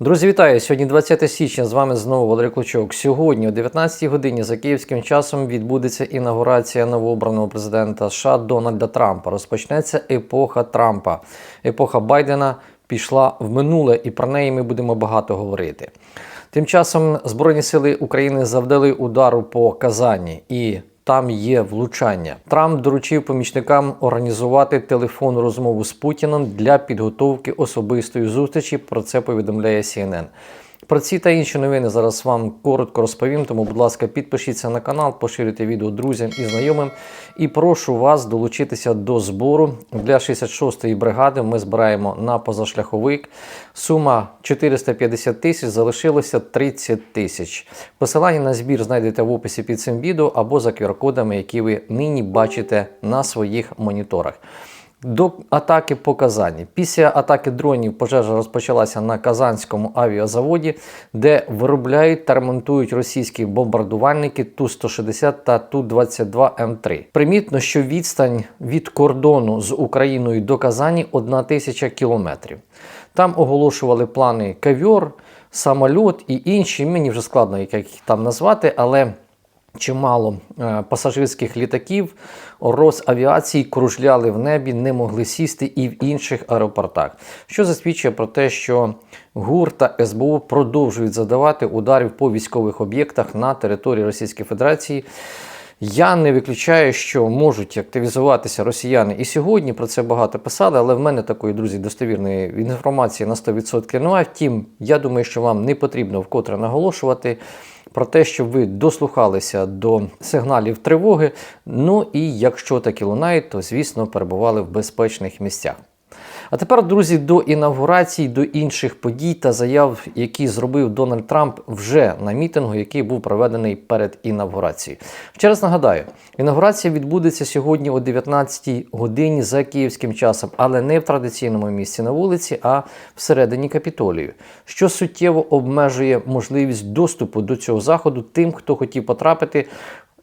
Друзі, вітаю! Сьогодні 20 січня. З вами знову Валерій Клочок. Сьогодні о 19 годині за київським часом відбудеться інаугурація новообраного президента США Дональда Трампа. Розпочнеться епоха Трампа. Епоха Байдена пішла в минуле, і про неї ми будемо багато говорити. Тим часом Збройні сили України завдали удару по Казані і. Там є влучання. Трамп доручив помічникам організувати телефонну розмову з Путіном для підготовки особистої зустрічі. Про це повідомляє CNN. Про ці та інші новини зараз вам коротко розповім. Тому, будь ласка, підпишіться на канал, поширюйте відео друзям і знайомим. І прошу вас долучитися до збору для 66-ї бригади. Ми збираємо на позашляховик. Сума 450 тисяч, залишилося 30 тисяч. Посилання на збір знайдете в описі під цим відео або за QR-кодами, які ви нині бачите на своїх моніторах. До атаки по Казані. Після атаки дронів пожежа розпочалася на Казанському авіазаводі, де виробляють та ремонтують російські бомбардувальники Ту-160 та Ту-22М3. Примітно, що відстань від кордону з Україною до Казані 1 тисяча кілометрів. Там оголошували плани кавьор, самольот і інші. Мені вже складно як їх там назвати, але чимало е, пасажирських літаків Росавіації кружляли в небі, не могли сісти і в інших аеропортах, що засвідчує про те, що ГУР та СБУ продовжують задавати ударів по військових об'єктах на території Російської Федерації. Я не виключаю, що можуть активізуватися росіяни і сьогодні. Про це багато писали, але в мене такої, друзі, достовірної інформації на 100% немає. Втім, я думаю, що вам не потрібно вкотре наголошувати про те, щоб ви дослухалися до сигналів тривоги. Ну і якщо такі лунають, то звісно перебували в безпечних місцях. А тепер, друзі, до інавгурації, до інших подій та заяв, які зробив Дональд Трамп вже на мітингу, який був проведений перед інавгурацією. Ще раз нагадаю, інавгурація відбудеться сьогодні о 19-й годині за київським часом, але не в традиційному місці на вулиці, а всередині капітолію, що суттєво обмежує можливість доступу до цього заходу тим, хто хотів потрапити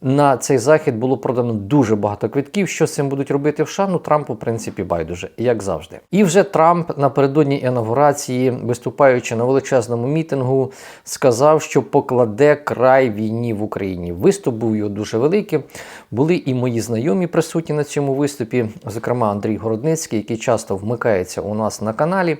на цей захід було продано дуже багато квитків. Що з цим будуть робити в США? Ну, Трампу, в принципі, байдуже, як завжди. І вже Трамп напередодні інавгурації, виступаючи на величезному мітингу, сказав, що покладе край війні в Україні. Виступ був його дуже великий. Були і мої знайомі присутні на цьому виступі, зокрема Андрій Городницький, який часто вмикається у нас на каналі.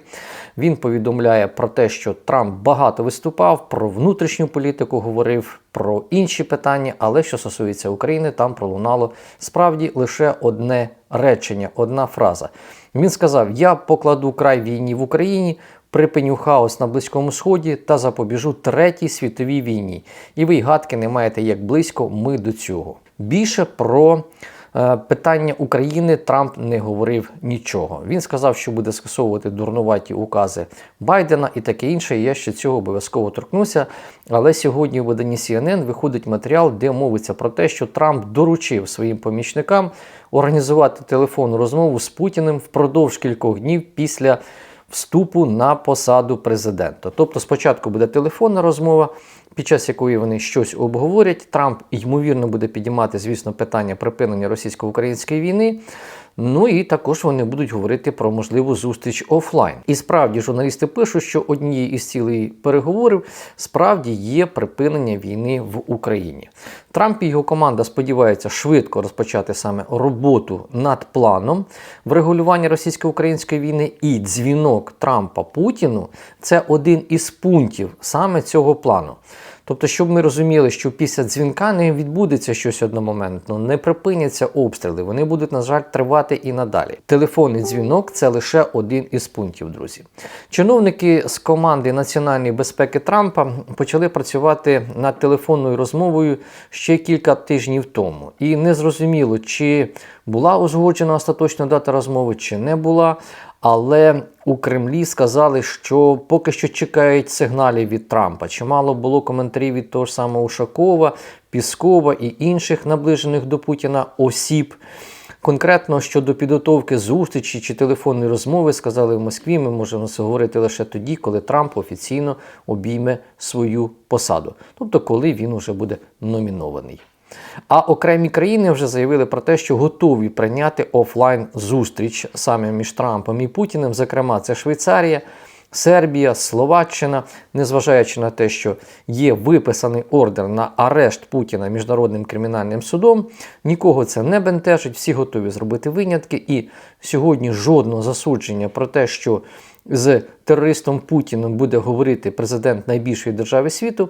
Він повідомляє про те, що Трамп багато виступав, про внутрішню політику говорив, про інші питання, але що стосується України, там пролунало справді лише одне речення, одна фраза. Він сказав: Я покладу край війні в Україні. Припиню хаос на Близькому Сході та запобіжу третій світовій війні. І ви й гадки не маєте як близько ми до цього. Більше про питання України Трамп не говорив нічого. Він сказав, що буде скасовувати дурнуваті укази Байдена і таке інше. Я ще цього обов'язково торкнуся. Але сьогодні в виданні CNN виходить матеріал, де мовиться про те, що Трамп доручив своїм помічникам організувати телефонну розмову з Путіним впродовж кількох днів після. Вступу на посаду президента. Тобто, спочатку буде телефонна розмова, під час якої вони щось обговорять. Трамп ймовірно буде підіймати, звісно, питання припинення російсько-української війни. Ну і також вони будуть говорити про можливу зустріч офлайн. І справді журналісти пишуть, що однією із цілей переговорів справді є припинення війни в Україні. Трамп і його команда сподіваються швидко розпочати саме роботу над планом врегулювання російсько-української війни. І дзвінок Трампа Путіну це один із пунктів саме цього плану. Тобто, щоб ми розуміли, що після дзвінка не відбудеться щось одномоментно, не припиняться обстріли, вони будуть, на жаль, тривати і надалі. Телефонний дзвінок це лише один із пунктів, друзі. Чиновники з команди національної безпеки Трампа почали працювати над телефонною розмовою ще кілька тижнів тому. І не зрозуміло, чи була узгоджена остаточна дата розмови, чи не була. Але у Кремлі сказали, що поки що чекають сигналів від Трампа. Чимало було коментарів від того ж самого Ушакова, Піскова і інших наближених до Путіна осіб. Конкретно щодо підготовки зустрічі чи телефонної розмови, сказали в Москві, ми можемо це говорити лише тоді, коли Трамп офіційно обійме свою посаду, тобто коли він уже буде номінований. А окремі країни вже заявили про те, що готові прийняти офлайн зустріч саме між Трампом і Путіним. Зокрема, це Швейцарія, Сербія, Словаччина, незважаючи на те, що є виписаний ордер на арешт Путіна міжнародним кримінальним судом, нікого це не бентежить, всі готові зробити винятки. І сьогодні жодного засудження про те, що з терористом Путіним буде говорити президент найбільшої держави світу.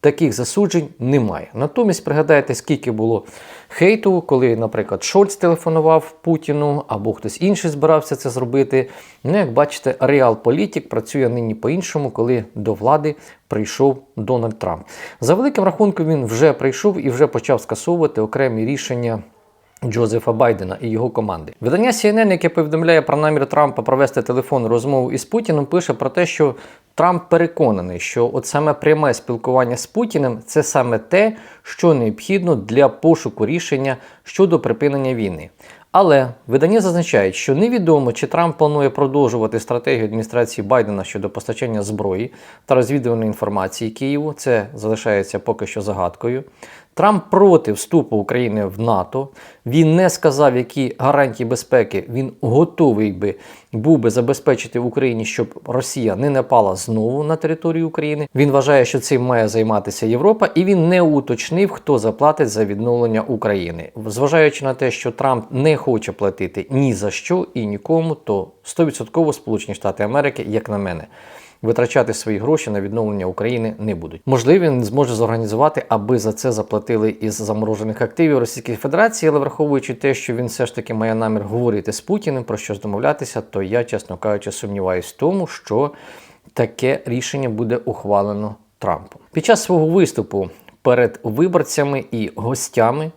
Таких засуджень немає. Натомість пригадайте, скільки було хейту, коли, наприклад, Шольц телефонував Путіну або хтось інший збирався це зробити. Ну, як бачите, реал-політик працює нині по-іншому, коли до влади прийшов Дональд Трамп. За великим рахунком, він вже прийшов і вже почав скасовувати окремі рішення. Джозефа Байдена і його команди. Видання CNN, яке повідомляє про намір Трампа провести телефонну розмову із Путіним, пише про те, що Трамп переконаний, що от саме пряме спілкування з Путіним це саме те, що необхідно для пошуку рішення щодо припинення війни. Але видання зазначають, що невідомо, чи Трамп планує продовжувати стратегію адміністрації Байдена щодо постачання зброї та розвідувальної інформації Києву. Це залишається поки що загадкою. Трамп проти вступу України в НАТО. Він не сказав, які гарантії безпеки він готовий би був би забезпечити Україні, щоб Росія не напала знову на територію України. Він вважає, що цим має займатися Європа, і він не уточнив, хто заплатить за відновлення України. Зважаючи на те, що Трамп не хоче платити ні за що і нікому, то 100% Сполучені Штати Америки, як на мене витрачати свої гроші на відновлення України не будуть. Можливо, він зможе зорганізувати, аби за це заплатили із заморожених активів Російської Федерації, але враховуючи те, що він все ж таки має намір говорити з Путіним про щось домовлятися, то я, чесно кажучи, сумніваюсь в тому, що таке рішення буде ухвалено Трампом. Під час свого виступу перед виборцями і гостями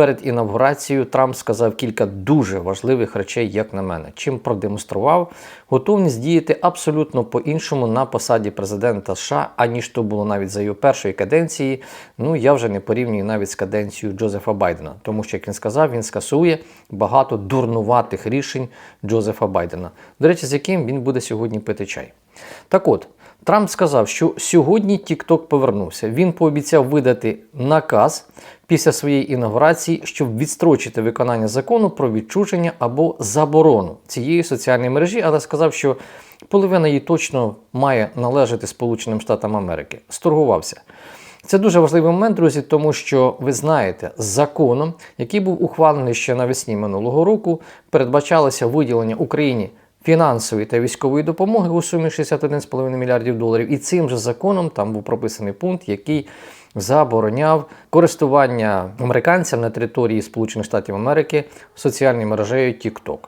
перед інавгурацією Трамп сказав кілька дуже важливих речей, як на мене, чим продемонстрував готовність діяти абсолютно по-іншому на посаді президента США, аніж то було навіть за його першої каденції. Ну я вже не порівнюю навіть з каденцією Джозефа Байдена, тому що як він сказав, він скасує багато дурнуватих рішень Джозефа Байдена. До речі, з яким він буде сьогодні пити чай. Так от. Трамп сказав, що сьогодні TikTok повернувся. Він пообіцяв видати наказ після своєї інаугурації, щоб відстрочити виконання закону про відчуження або заборону цієї соціальної мережі, але сказав, що половина її точно має належати Сполученим Штатам Америки. Сторгувався. Це дуже важливий момент, друзі, тому що ви знаєте, законом, який був ухвалений ще навесні минулого року, передбачалося виділення Україні фінансової та військової допомоги у сумі 61,5 мільярдів доларів. І цим же законом там був прописаний пункт, який забороняв користування американцям на території Сполучених Штатів Америки соціальною мережею TikTok.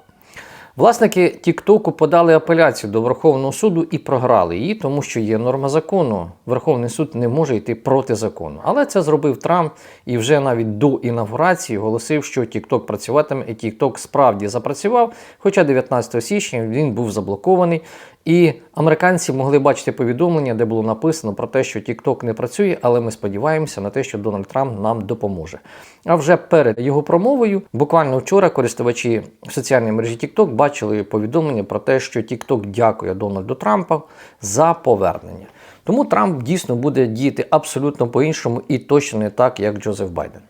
Власники Тіктоку подали апеляцію до Верховного суду і програли її, тому що є норма закону. Верховний суд не може йти проти закону. Але це зробив Трамп і вже навіть до інавгурації оголосив, що Тікток працюватиме, і Тікток справді запрацював. Хоча 19 січня він був заблокований. І американці могли бачити повідомлення, де було написано про те, що TikTok не працює, але ми сподіваємося на те, що Дональд Трамп нам допоможе. А вже перед його промовою, буквально вчора, користувачі соціальної мережі TikTok бачили повідомлення про те, що TikTok дякує Дональду Трампу за повернення. Тому Трамп дійсно буде діяти абсолютно по-іншому і точно не так, як Джозеф Байден.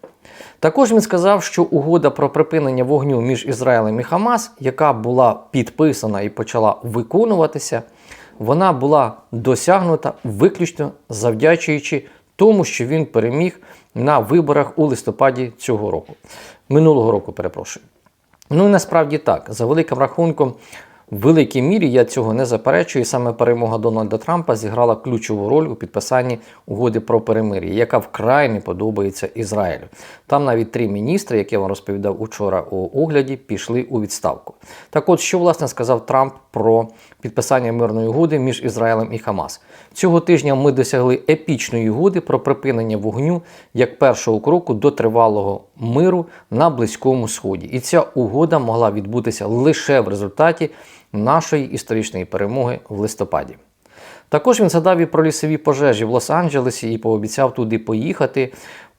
Також він сказав, що угода про припинення вогню між Ізраїлем і Хамас, яка була підписана і почала виконуватися, вона була досягнута виключно завдячуючи тому, що він переміг на виборах у листопаді цього року, минулого року, перепрошую. Ну і насправді так, за великим рахунком. В великій мірі я цього не заперечую. і Саме перемога Дональда Трампа зіграла ключову роль у підписанні угоди про перемир'я, яка вкрай не подобається Ізраїлю. Там навіть три міністри, як я вам розповідав учора у огляді, пішли у відставку. Так от, що власне сказав Трамп про підписання мирної угоди між Ізраїлем і Хамас. Цього тижня ми досягли епічної угоди про припинення вогню як першого кроку до тривалого миру на Близькому Сході. І ця угода могла відбутися лише в результаті нашої історичної перемоги в листопаді. Також він згадав і про лісові пожежі в Лос-Анджелесі і пообіцяв туди поїхати,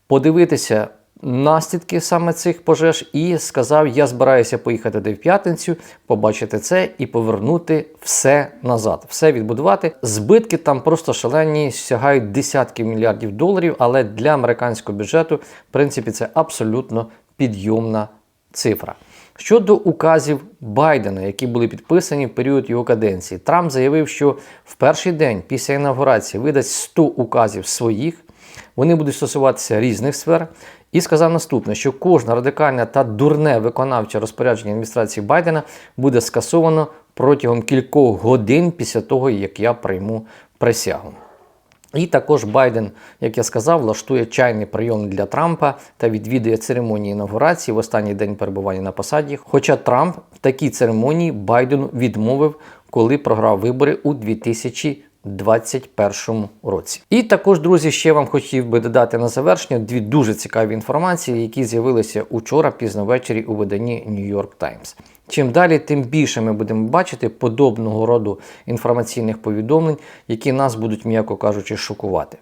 подивитися наслідки саме цих пожеж, і сказав: Я збираюся поїхати де в п'ятницю, побачити це і повернути все назад, все відбудувати. Збитки там просто шалені, сягають десятки мільярдів доларів, але для американського бюджету, в принципі, це абсолютно підйомна цифра. Щодо указів Байдена, які були підписані в період його каденції, Трамп заявив, що в перший день після інавгурації видасть 100 указів своїх. Вони будуть стосуватися різних сфер. І сказав наступне: що кожне радикальне та дурне виконавче розпорядження адміністрації Байдена буде скасовано протягом кількох годин після того, як я прийму присягу. І також Байден, як я сказав, влаштує чайний прийом для Трампа та відвідує церемонії інаугурації в останній день перебування на посаді. Хоча Трамп в такій церемонії Байдену відмовив, коли програв вибори у 2021 році. І також, друзі, ще вам хотів би додати на завершення дві дуже цікаві інформації, які з'явилися учора пізно ввечері у виданні New York Times. Чим далі, тим більше ми будемо бачити подобного роду інформаційних повідомлень, які нас будуть, м'яко кажучи, шокувати.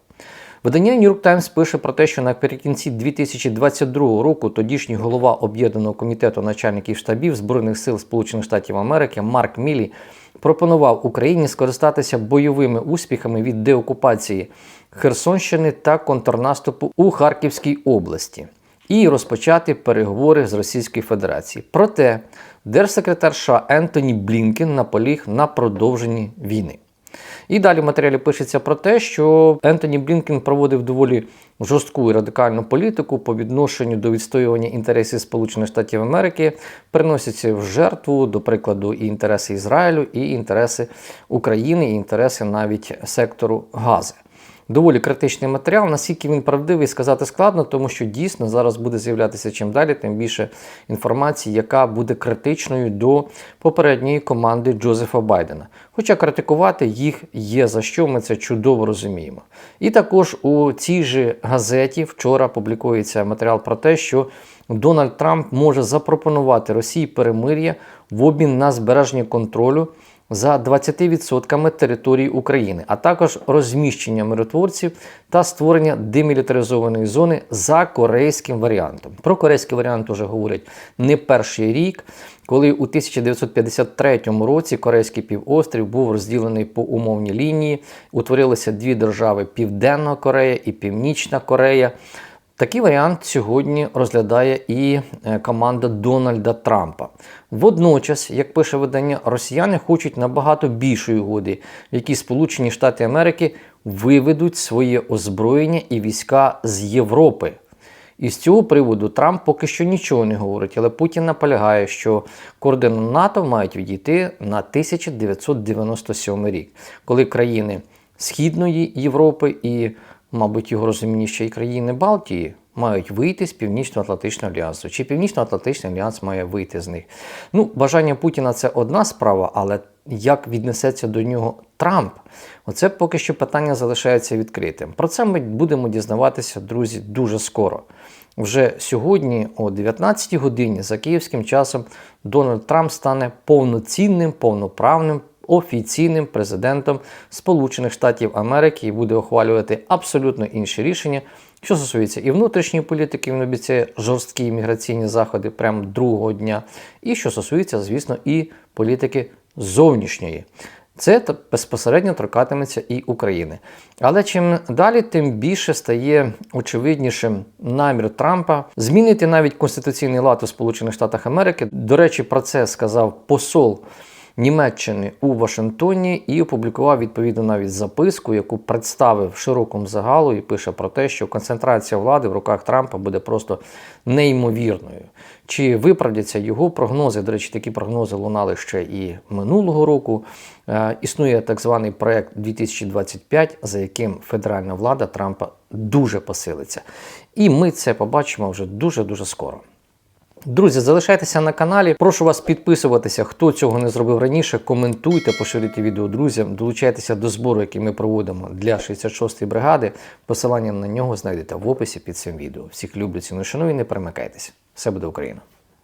Видання New York Times пише про те, що наприкінці 2022 року тодішній голова об'єднаного комітету начальників штабів Збройних сил Сполучених Штатів Америки Марк Мілі пропонував Україні скористатися бойовими успіхами від деокупації Херсонщини та контрнаступу у Харківській області і розпочати переговори з Російською Федерацією. Проте держсекретар США Ентоні Блінкен наполіг на продовженні війни. І далі в матеріалі пишеться про те, що Ентоні Блінкен проводив доволі жорстку і радикальну політику по відношенню до відстоювання інтересів Сполучених Штатів Америки, приносяться в жертву, до прикладу, і інтереси Ізраїлю, і інтереси України, і інтереси навіть сектору Гази. Доволі критичний матеріал, наскільки він правдивий, сказати складно, тому що дійсно зараз буде з'являтися чим далі, тим більше інформації, яка буде критичною до попередньої команди Джозефа Байдена. Хоча критикувати їх є за що, ми це чудово розуміємо. І також у цій же газеті вчора публікується матеріал про те, що Дональд Трамп може запропонувати Росії перемир'я в обмін на збереження контролю за 20% території України, а також розміщення миротворців та створення демілітаризованої зони за корейським варіантом. Про корейський варіант вже говорять не перший рік, коли у 1953 році Корейський півострів був розділений по умовній лінії, утворилися дві держави Південна Корея і Північна Корея. Такий варіант сьогодні розглядає і е, команда Дональда Трампа. Водночас, як пише видання, росіяни хочуть набагато більшої угоди, в якій Сполучені Штати Америки виведуть своє озброєння і війська з Європи. І з цього приводу Трамп поки що нічого не говорить, але Путін наполягає, що координи НАТО мають відійти на 1997 рік, коли країни Східної Європи і мабуть, його розумінні ще й країни Балтії мають вийти з Північно-Атлантичного альянсу. Чи Північно-Атлантичний альянс має вийти з них? Ну, бажання Путіна це одна справа, але як віднесеться до нього Трамп? Оце поки що питання залишається відкритим. Про це ми будемо дізнаватися, друзі, дуже скоро. Вже сьогодні, о 19 годині, за київським часом, Дональд Трамп стане повноцінним, повноправним офіційним президентом Сполучених Штатів Америки і буде ухвалювати абсолютно інші рішення, що стосується і внутрішньої політики, він обіцяє жорсткі імміграційні заходи прямо другого дня, і що стосується, звісно, і політики зовнішньої. Це безпосередньо торкатиметься і України. Але чим далі, тим більше стає очевиднішим намір Трампа змінити навіть конституційний лад у Сполучених Штатах Америки. До речі, про це сказав посол Німеччини у Вашингтоні і опублікував відповідно навіть записку, яку представив широкому загалу, і пише про те, що концентрація влади в руках Трампа буде просто неймовірною. Чи виправдяться його прогнози? До речі, такі прогнози лунали ще і минулого року. Е, існує так званий проект 2025, за яким федеральна влада Трампа дуже посилиться. І ми це побачимо вже дуже дуже скоро. Друзі, залишайтеся на каналі. Прошу вас підписуватися, хто цього не зробив раніше. Коментуйте, поширюйте відео друзям, долучайтеся до збору, який ми проводимо для 66-ї бригади. Посилання на нього знайдете в описі під цим відео. Всіх люблю, ціну шану і не перемикайтеся. Все буде Україна!